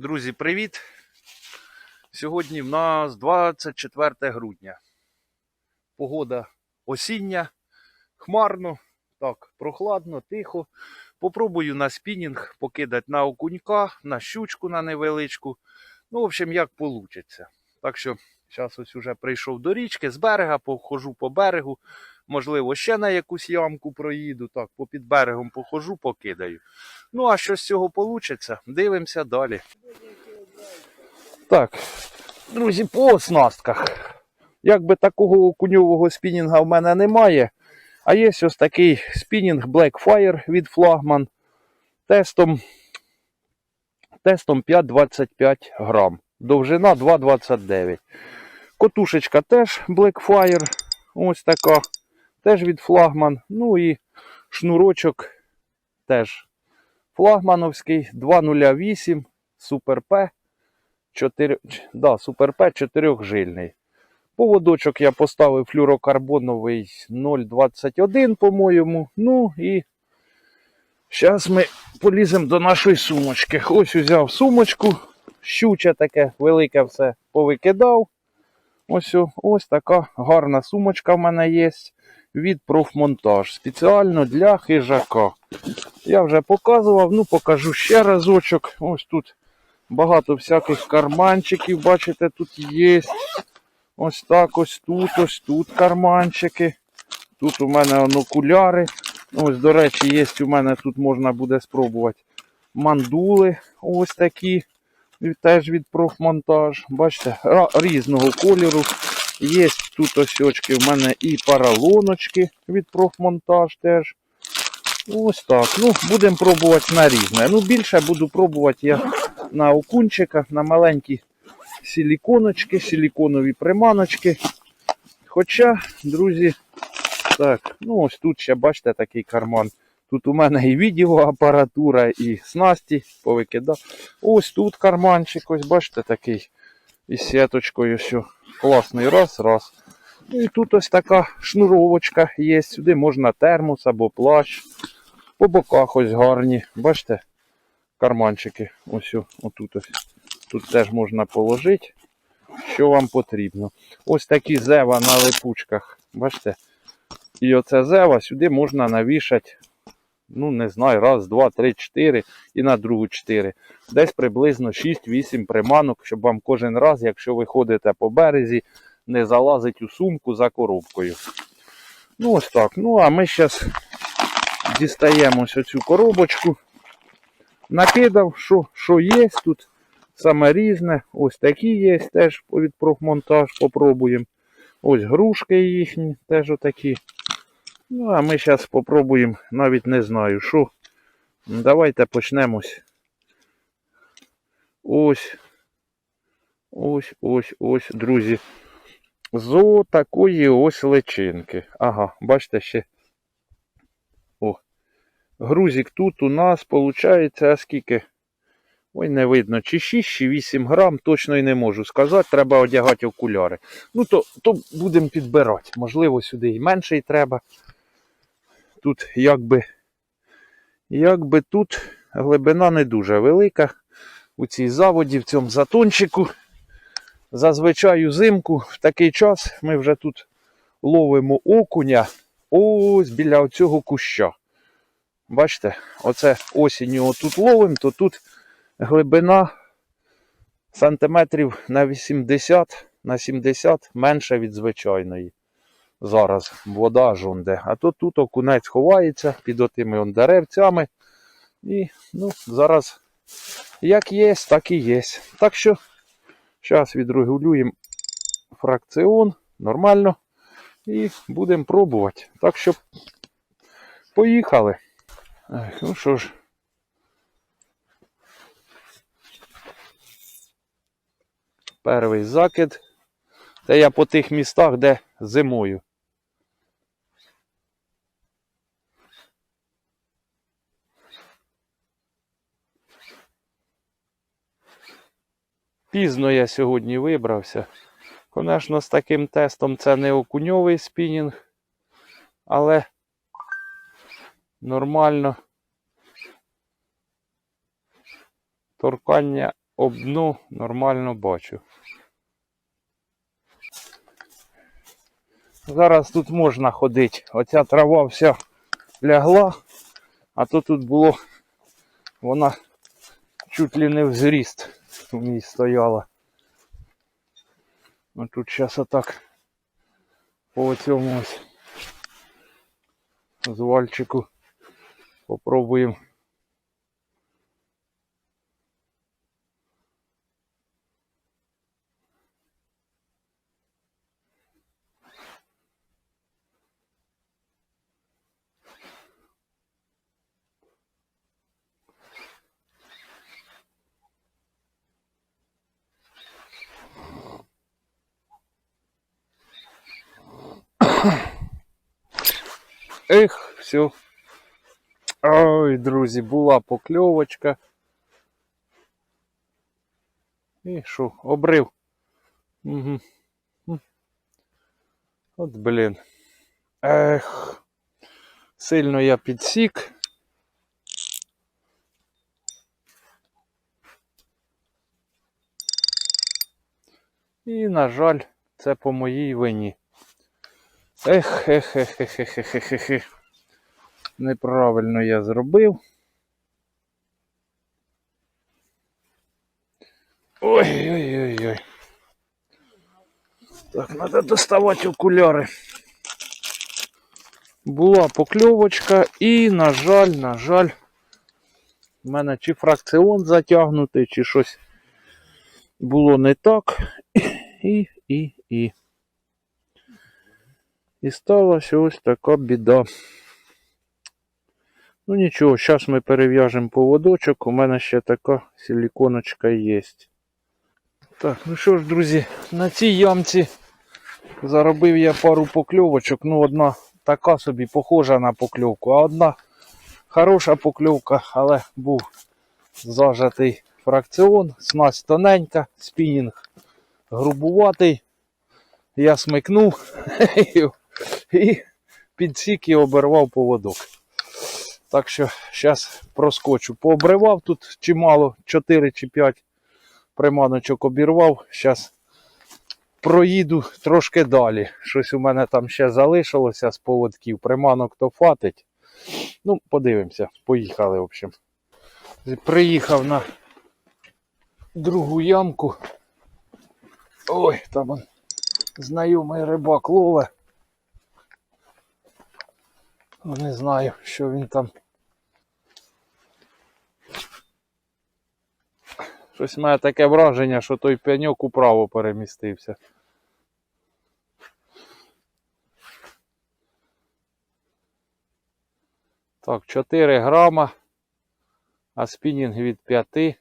Друзі, привіт! Сьогодні в нас 24 грудня. Погода осіння, хмарно, так, прохладно, тихо. Попробую на спінінг покидати на окунька, на щучку на невеличку. Ну, в общем, як вийде. Так що, зараз ось уже прийшов до річки, з берега, похожу по берегу. Можливо, ще на якусь ямку проїду, так, попід берегом похожу, покидаю. Ну, а що з цього вийде, дивимося далі. Так, друзі, по оснастках. Якби такого окуньового спінінга в мене немає. А є ось такий спінінг Blackfire від флагман тестом, тестом 5,25 грам. Довжина 2,29. Котушечка теж Blackfire. Ось така. Теж від флагман. Ну і шнурочок теж флагмановський 208 Super P. 4, да, Super P 4 жильний. Поводочок я поставив флюрокарбоновий 0,21, по-моєму. Ну і зараз ми поліземо до нашої сумочки. Ось взяв сумочку, щуче таке, велике все повикидав. Ось, ось така гарна сумочка в мене є від профмонтаж. Спеціально для хижака. Я вже показував, ну покажу ще разочок. Ось тут багато всяких карманчиків, бачите, тут є. Ось так, ось тут, ось тут карманчики. Тут у мене окуляри. Ось, до речі, є у мене тут можна буде спробувати мандули. Ось такі. Теж від профмонтаж. Бачите, різного кольору. Є тут ось очки в мене і паралоночки від профмонтаж теж. Ось так. Ну, будемо пробувати на різне. Ну, більше буду пробувати я на окунчиках, на маленькі силіконочки, силіконові приманочки. Хоча, друзі, так, ну ось тут ще бачите такий карман. Тут у мене і відеоапаратура, і снасті повикидав. Ось тут карманчик, ось бачите такий. Із сіточкою все. Класний раз, раз. Ну і тут ось така шнуровочка є. Сюди можна термос або плащ. По боках ось гарні. Бачите? Карманчики. Ось отут ось. Тут теж можна положити, що вам потрібно. Ось такі зева на липучках. Бачите? І оце зева сюди можна навішати, ну не знаю, раз, два, три, чотири і на другу чотири. Десь приблизно 6-8 приманок, щоб вам кожен раз, якщо ви ходите по березі, не залазить у сумку за коробкою. Ну ось так. Ну а ми зараз дістаємо ось цю коробочку. Накидав, що, що є тут. Саме різне. Ось такі є теж від профмонтаж. Попробуємо. Ось грушки їхні, теж отакі. Ну, а ми зараз попробуємо, навіть не знаю що. Давайте почнемось. Ось. Ось, ось, ось, друзі. З такої ось личинки. Ага, бачите ще. О. Грузик тут у нас виходить, а скільки? Ой, не видно, чи 6, чи 8 грам, точно і не можу сказати. Треба одягати окуляри. Ну, то, то будемо підбирати. Можливо, сюди і менший треба. Тут якби, якби тут глибина не дуже велика. У цій заводі, в цьому затончику. Зазвичай узимку в такий час ми вже тут ловимо окуня ось біля оцього куща. Бачите, оце осінню отут ловимо, то тут глибина сантиметрів на 80 на 70 менше від звичайної. Зараз вода жонде. А то тут окунець ховається під отими он деревцями. І ну, зараз як є, так і є. Так що зараз відрегулюємо фракціон нормально і будемо пробувати. Так що поїхали. Ну що ж. Перший закид. Це я по тих містах, де зимою. Пізно я сьогодні вибрався. Звісно, з таким тестом це не окуньовий спінінг, але нормально. Торкання обну нормально бачу. Зараз тут можна ходити. Оця трава вся лягла, а то тут було, вона чуть ли не в зріст у ній стояла. А тут зараз отак по цьому звальчику попробуємо. Ех, все. Ой, друзі, була покльовочка. І що, обрив. Угу. От блін. Ех. Сильно я підсік. І, на жаль, це по моїй вині. Ех, ех, ех, ех, ех, ех, ех, ех. Неправильно я зробив. Ой-ой-ой-ой. Так, треба доставати окуляри. Була покльовочка і, на жаль, на жаль, в мене чи фракціон затягнутий, чи щось було не так. І, і, і. І сталася ось така біда. Ну нічого, зараз ми перев'яжемо поводочок. У мене ще така силіконочка є. Так, ну що ж, друзі, на цій ямці заробив я пару покльовочок. Ну, одна така собі похожа на покльовку, а одна хороша покльовка, але був зажатий фракціон, снасть тоненька, спінінг грубуватий. Я смикнув і підсік і обірвав поводок. Так що зараз проскочу. Пообривав тут чимало, 4 чи 5 приманочок обірвав. Зараз проїду трошки далі. Щось у мене там ще залишилося з поводків. Приманок то фатить. Ну, подивимося. Поїхали, в общем. Приїхав на другу ямку. Ой, там знайомий рибак лове. Ну, Не знаю, що він там. Щось має таке враження, що той пеньок управо перемістився. Так, 4 грама, а спінінг від 5.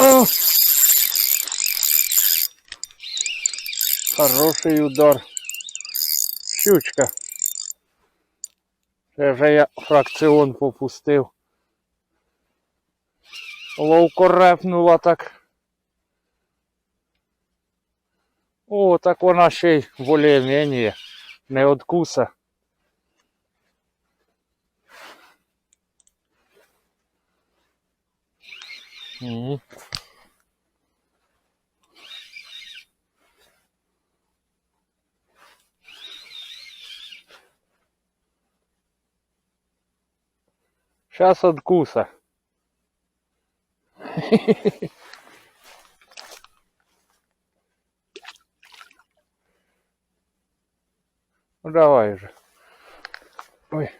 О! Хороший удар. Щучка. Це вже я фракціон попустив. Ловко репнула так. О, так вона ще й волее не откуса. Угу. Сейчас откуса. Ну давай же. Ой.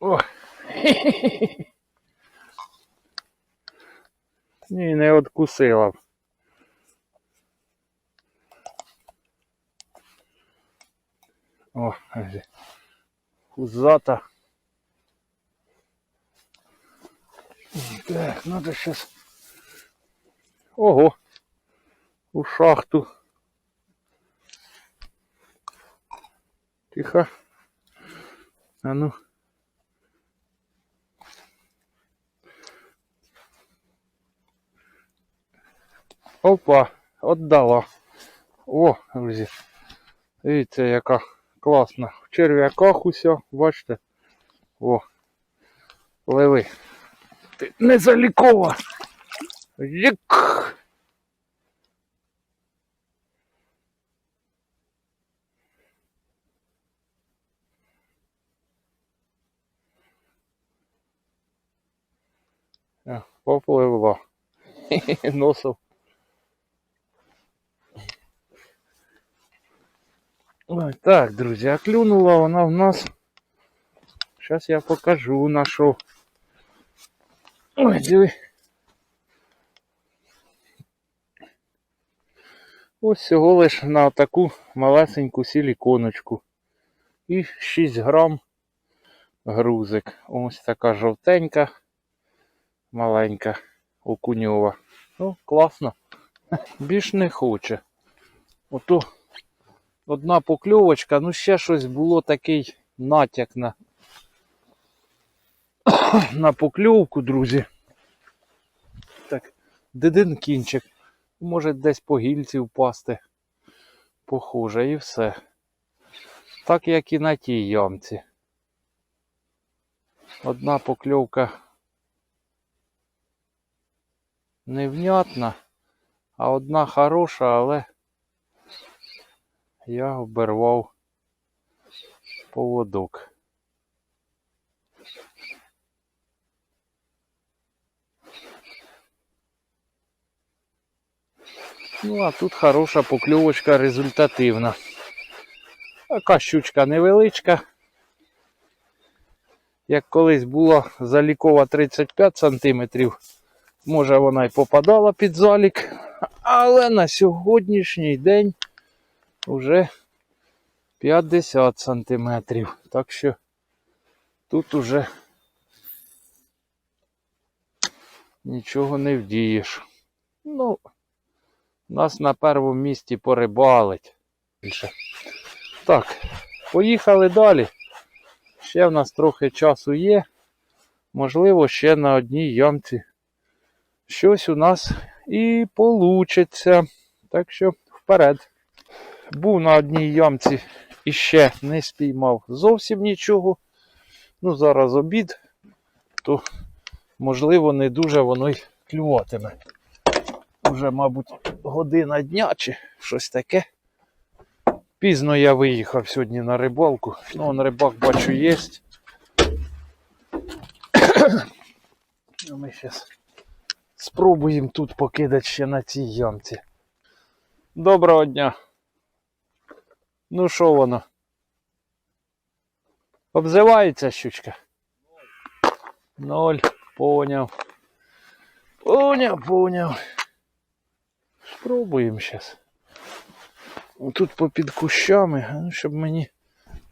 О. Ні, не откусила. О, ось. Пузата. Так, надо сейчас Ого. У шахту. Тихо. А ну. Опа, отдала. О, друзі. Дивіться, яка класна. В черв'яках усе, бачите? О. Пливи. Ти не залікова. Їк. Е, Попливла. Носом. Ой, так, друзі, а клюнула вона в нас. Зараз я покажу на що. Ой, диви. Ось всього лиш на таку малесеньку силіконочку. І 6 грам грузик. Ось така жовтенька, маленька, окуньова. Ну, класно. Більш не хоче. Ото одна покльовочка, ну ще щось було такий натяк на, на покльовку, друзі. Так, дидин кінчик. Може десь по гільці впасти. Похоже, і все. Так як і на тій ямці. Одна покльовка невнятна, а одна хороша, але я обервав поводок. Ну, а тут хороша покльовочка результативна. Така щучка невеличка. Як колись була залікова 35 см, може вона й попадала під залік, але на сьогоднішній день вже 50 см. Так що тут уже нічого не вдієш. Ну, нас на першому місці порибалить. Так, поїхали далі. Ще в нас трохи часу є. Можливо, ще на одній ямці щось у нас і получиться. Так що вперед. Був на одній ямці і ще не спіймав зовсім нічого. Ну, зараз обід, то можливо не дуже воно й клюватиме. Уже, мабуть, година дня чи щось таке. Пізно я виїхав сьогодні на рибалку. Ну, он рибак бачу є. Ми зараз спробуємо тут покидати ще на цій ямці. Доброго дня. Ну що воно? Обзивається щучка? Ноль. Поняв. Поняв, поняв. Спробуємо зараз. Тут попід кущами, ну, щоб мені.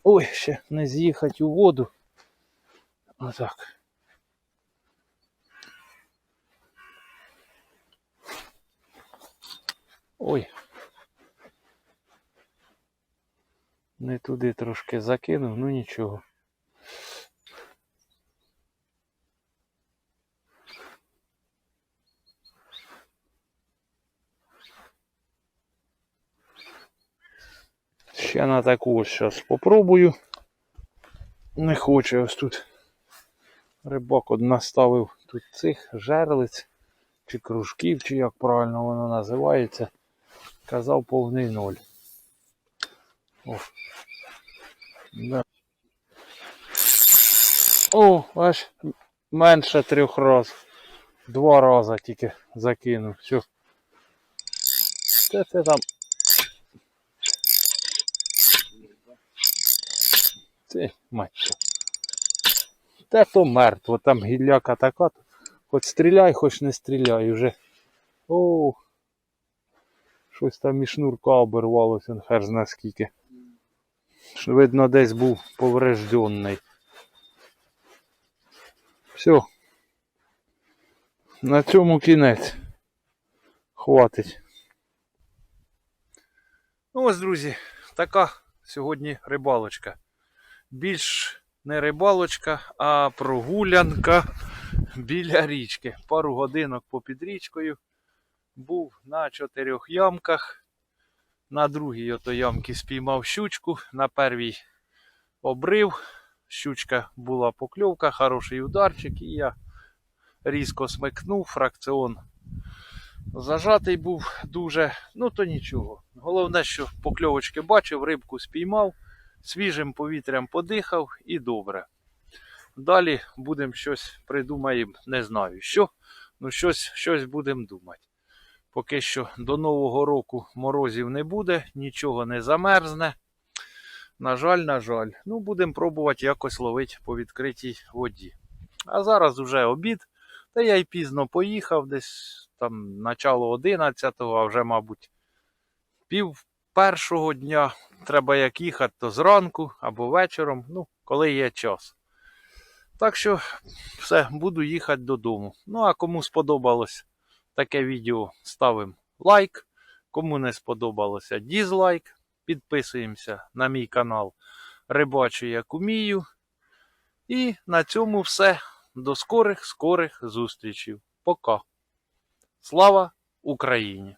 Ой, ще не з'їхати у воду. Отак. Ой. Не туди трошки закинув, ну нічого. Ще на таку ось зараз попробую. Не хоче ось тут. Рибак от наставив тут цих жерлиць чи кружків, чи як правильно воно називається. Казав повний ноль. Да. О, аж менше трьох разів. Два рази тільки закинув. Все. Це це там. Це мать. Те то мертво, там гілляка така. Хоч стріляй, хоч не стріляй вже. О, щось там і шнурка обірвалося, хер зна скільки. Що, Видно, десь був поврежденний. Все. На цьому кінець. Хватить. Ну ось, друзі, така сьогодні рибалочка. Більш не рибалочка, а прогулянка біля річки. Пару годинок попід річкою. Був на чотирьох ямках. На другій ото спіймав щучку, на первій обрив. Щучка була покльовка, хороший ударчик, і я різко смикнув, фракціон зажатий був дуже, ну то нічого. Головне, що покльовочки бачив, рибку спіймав, свіжим повітрям подихав і добре. Далі будемо щось придумаємо, не знаю що, ну щось, щось будемо думати. Поки що до Нового року морозів не буде, нічого не замерзне. На жаль, на жаль. Ну, будемо пробувати якось ловити по відкритій воді. А зараз вже обід. Та я й пізно поїхав, десь там начало 11-го, а вже, мабуть, пів першого дня. Треба як їхати, то зранку або вечором, ну, коли є час. Так що все, буду їхати додому. Ну, а кому сподобалось таке відео, ставимо лайк. Кому не сподобалося, дізлайк. Підписуємося на мій канал Рибачу як умію. І на цьому все. До скорих скорих зустрічей. Пока. Слава Україні!